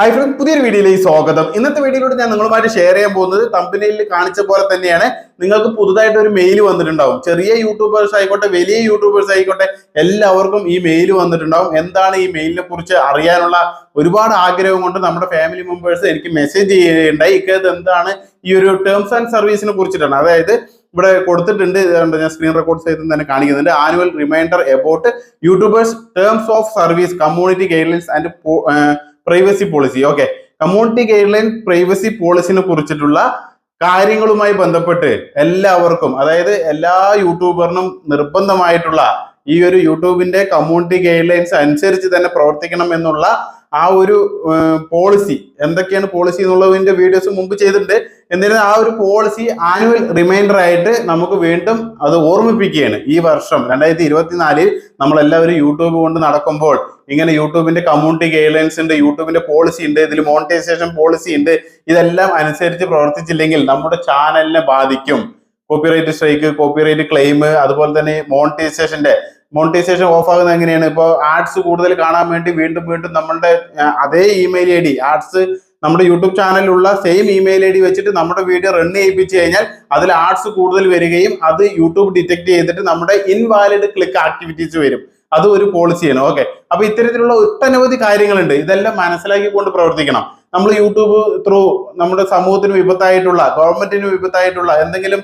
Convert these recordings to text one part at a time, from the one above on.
Hi front പുതിയൊരു വീഡിയോയിലേക്ക് സ്വാഗതം. ഇന്നത്തെ വീഡിയോയിലൂടെ ഞാൻ നിങ്ങളുമായിട്ട് ഷെയർ ചെയ്യാൻ പോകുന്നത് കമ്പനിയിൽ കാണിച്ച പോലെ തന്നെയാണ്. നിങ്ങൾക്ക് പുതുതായിട്ട് ഒരു മെയിൽ വന്നിട്ടുണ്ടാവും. ചെറിയ യൂട്യൂബേഴ്സ് ആയിക്കോട്ടെ വലിയ യൂട്യൂബേഴ്സ് ആയിക്കോട്ടെ എല്ലാവർക്കും ഈ മെയിൽ വന്നിട്ടുണ്ടാവും. എന്താണ് ഈ മെയിലിനെ കുറിച്ച് അറിയാനുള്ള ഒരുപാട് ആഗ്രഹം കൊണ്ട് നമ്മുടെ ഫാമിലി മെമ്പേഴ്സ് എനിക്ക് മെസ്സേജ് ചെയ്യുകയുണ്ടായി. ഇക്കത് എന്താണ്? ഈ ഒരു ടേംസ് ആൻഡ് സർവീസിനെ കുറിച്ചിട്ടാണ്. അതായത് ഇവിടെ കൊടുത്തിട്ടുണ്ട് ഞാൻ സ്ക്രീൻ റെക്കോർഡ് ചെയ്ത് തന്നെ കാണിക്കുന്നുണ്ട്. Annual reminder about YouTubers terms of service community guidelines and privacy policy okay community guide line privacy പോളിസിനെ കുറിച്ചിട്ടുള്ള കാര്യങ്ങളുമായി ബന്ധപ്പെട്ട് എല്ലാവർക്കും അതായത് എല്ലാ യൂട്യൂബറിനും നിർബന്ധമായിട്ടുള്ള ഈ ഒരു യൂട്യൂബിന്റെ കമ്മ്യൂണിറ്റി ഗൈഡ് ലൈൻസ് അനുസരിച്ച് തന്നെ പ്രവർത്തിക്കണം എന്നുള്ള ആ ഒരു പോളിസി എന്തൊക്കെയാണ് പോളിസി എന്നുള്ളതിന്റെ വീഡിയോസ് മുമ്പ് ചെയ്തിട്ടുണ്ട്. എന്നിരുന്നാൽ ആ ഒരു പോളിസി ആനുവൽ റിമൈൻഡർ ആയിട്ട് നമുക്ക് വീണ്ടും അത് ഓർമ്മിപ്പിക്കുകയാണ്. ഈ വർഷം രണ്ടായിരത്തി ഇരുപത്തിനാലിൽ നമ്മളെല്ലാവരും യൂട്യൂബ് കൊണ്ട് നടക്കുമ്പോൾ ഇങ്ങനെ യൂട്യൂബിന്റെ കമ്മ്യൂണിറ്റി ഗൈഡ് ലൈൻസ് ഉണ്ട് യൂട്യൂബിന്റെ പോളിസി ഉണ്ട് ഇതിൽ മോണിറ്റൈസേഷൻ പോളിസി ഉണ്ട് ഇതെല്ലാം അനുസരിച്ച് പ്രവർത്തിച്ചില്ലെങ്കിൽ നമ്മുടെ ചാനലിനെ ബാധിക്കും. കോപ്പിറൈറ്റ് സ്ട്രൈക്ക് കോപ്പിറൈറ്റ് ക്ലെയിം അതുപോലെ തന്നെ മോണിറ്റൈസേഷന്റെ മോണിറ്റൈസേഷൻ ഓഫ് ആകുന്നത് എങ്ങനെയാണ്? ഇപ്പോൾ ആഡ്സ് കൂടുതൽ കാണാൻ വേണ്ടി വീണ്ടും വീണ്ടും നമ്മളുടെ അതേ ഇമെയിൽ ഐ ഡി ആഡ്സ് നമ്മുടെ യൂട്യൂബ് ചാനലിലുള്ള സെയിം ഇമെയിൽ ഐ ഡി വെച്ചിട്ട് നമ്മുടെ വീഡിയോ റൺ ചെയ്യിപ്പിച്ച് കഴിഞ്ഞാൽ അതിൽ ആഡ്സ് കൂടുതൽ വരികയും അത് യൂട്യൂബ് ഡിറ്റക്ട് ചെയ്തിട്ട് നമ്മുടെ ഇൻവാലിഡ് ക്ലിക്ക് ആക്ടിവിറ്റീസ് വരും. അത് ഒരു പോളിസിയാണ് ഓക്കെ അപ്പൊ ഇത്തരത്തിലുള്ള ഒട്ടനവധി കാര്യങ്ങളുണ്ട്. ഇതെല്ലാം മനസ്സിലാക്കിക്കൊണ്ട് പ്രവർത്തിക്കണം. നമ്മൾ യൂട്യൂബ് ത്രൂ നമ്മുടെ സമൂഹത്തിന് വിപത്തായിട്ടുള്ള ഗവൺമെന്റിന് വിപത്തായിട്ടുള്ള എന്തെങ്കിലും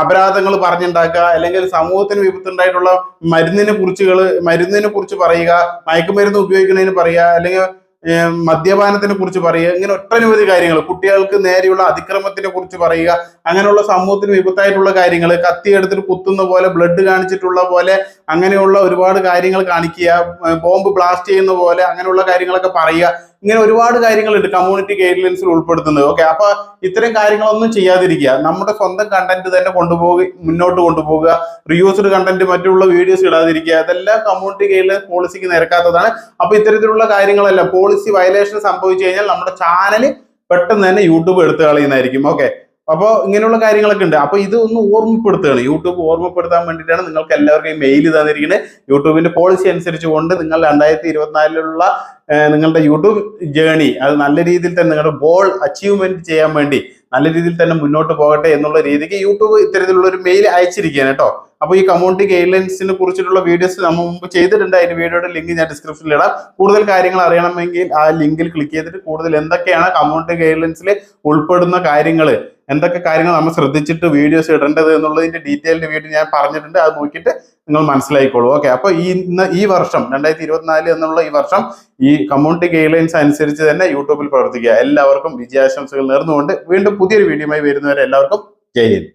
അപരാധങ്ങൾ പറഞ്ഞുണ്ടാക്കുക അല്ലെങ്കിൽ സമൂഹത്തിന് വിപത്തുണ്ടായിട്ടുള്ള മരുന്നിനെ കുറിച്ചുകൾ മരുന്നിനെ കുറിച്ച് പറയുക മയക്കുമരുന്ന് ഉപയോഗിക്കുന്നതിന് പറയുക അല്ലെങ്കിൽ മദ്യപാനത്തിനെ കുറിച്ച് പറയുക ഇങ്ങനെ ഒട്ടനവധി കാര്യങ്ങൾ. കുട്ടികൾക്ക് നേരെയുള്ള അതിക്രമത്തിനെ കുറിച്ച് പറയുക അങ്ങനെയുള്ള സമൂഹത്തിന് വിപത്തായിട്ടുള്ള കാര്യങ്ങൾ കത്തി എടുത്തിട്ട് കുത്തുന്ന പോലെ ബ്ലഡ് കാണിച്ചിട്ടുള്ള പോലെ അങ്ങനെയുള്ള ഒരുപാട് കാര്യങ്ങൾ കാണിക്കുക ബോംബ് ബ്ലാസ്റ്റ് ചെയ്യുന്ന പോലെ അങ്ങനെയുള്ള കാര്യങ്ങളൊക്കെ പറയുക. ഇങ്ങനെ ഒരുപാട് കാര്യങ്ങളുണ്ട് കമ്മ്യൂണിറ്റി ഗൈഡ്ലൈൻസിൽ ഉൾപ്പെടുത്തുന്നത്. ഓക്കെ അപ്പൊ ഇത്തരം കാര്യങ്ങളൊന്നും ചെയ്യാതിരിക്കുക. നമ്മുടെ സ്വന്തം കണ്ടന്റ് തന്നെ കൊണ്ടുപോകി മുന്നോട്ട് കൊണ്ടുപോകുക. റിയൂസ്ഡ് കണ്ടന്റ് മറ്റുള്ള വീഡിയോസ് ഇടാതിരിക്കുക. അതെല്ലാം കമ്മ്യൂണിറ്റി ഗൈഡ്ലൈൻസ് പോളിസിക്ക് നിരക്കാത്തതാണ്. അപ്പൊ ഇത്തരത്തിലുള്ള കാര്യങ്ങളെല്ലാം പോളിസി വയലേഷൻ സംഭവിച്ചു കഴിഞ്ഞാൽ നമ്മുടെ ചാനൽ പെട്ടെന്ന് തന്നെ യൂട്യൂബ് എടുത്തു കളയുന്നതായിരിക്കും. ഓക്കെ അപ്പോൾ ഇങ്ങനെയുള്ള കാര്യങ്ങളൊക്കെ ഉണ്ട്. അപ്പോൾ ഇത് ഒന്ന് ഓർമ്മപ്പെടുത്തുകയാണ് യൂട്യൂബ് ഓർമ്മപ്പെടുത്താൻ വേണ്ടിയിട്ടാണ് നിങ്ങൾക്ക് എല്ലാവർക്കും മെയിൽ തന്നിരിക്കുന്നത് യൂട്യൂബിന്റെ പോളിസി അനുസരിച്ച് കൊണ്ട് നിങ്ങൾ രണ്ടായിരത്തി ഇരുപത്തിനാലിലുള്ള നിങ്ങളുടെ യൂട്യൂബ് ജേണി അത് നല്ല രീതിയിൽ തന്നെ നിങ്ങളുടെ ഗോൾ അച്ചീവ്മെന്റ് ചെയ്യാൻ വേണ്ടി നല്ല രീതിയിൽ തന്നെ മുന്നോട്ട് പോകട്ടെ എന്നുള്ള രീതിക്ക് യൂട്യൂബ് ഇത്തരത്തിലുള്ള ഒരു മെയിൽ അയച്ചിരിക്കുകയാണ് കേട്ടോ. അപ്പോൾ ഈ കമ്മ്യൂണിറ്റി ഗൈഡ്ലൈൻസിനെ കുറിച്ചിട്ടുള്ള വീഡിയോസ് നമ്മൾ മുമ്പ് ചെയ്തിട്ടുണ്ട്. അതിന്റെ വീഡിയോയുടെ ലിങ്ക് ഞാൻ ഡിസ്ക്രിപ്ഷനിൽ ഇടാം. കൂടുതൽ കാര്യങ്ങൾ അറിയണമെങ്കിൽ ആ ലിങ്കിൽ ക്ലിക്ക് ചെയ്തിട്ട് കൂടുതൽ എന്തൊക്കെയാണ് കമ്മ്യൂണിറ്റി ഗൈഡ്ലൈൻസിൽ ഉൾപ്പെടുന്ന കാര്യങ്ങൾ എന്തൊക്കെ കാര്യങ്ങൾ നമ്മൾ ശ്രദ്ധിച്ചിട്ട് വീഡിയോസ് ഇടേണ്ടത് എന്നുള്ളതിന്റെ ഡീറ്റെയിൽഡ് വീഡിയോ ഞാൻ പറഞ്ഞിട്ടുണ്ട്. അത് നോക്കിയിട്ട് നിങ്ങൾ മനസ്സിലായിക്കോളൂ. ഓക്കെ അപ്പൊ ഈ ഇന്ന് ഈ വർഷം രണ്ടായിരത്തി ഇരുപത്തിനാല് എന്നുള്ള ഈ വർഷം ഈ കമ്മ്യൂണിറ്റി ഗൈഡ് ലൈൻസ് അനുസരിച്ച് തന്നെ യൂട്യൂബിൽ പ്രവർത്തിക്കുക. എല്ലാവർക്കും വിജയാശംസകൾ നേർന്നുകൊണ്ട് വീണ്ടും പുതിയൊരു വീഡിയോയുമായി വരുന്നവരെ എല്ലാവർക്കും ജയ് ഹിന്ദ്.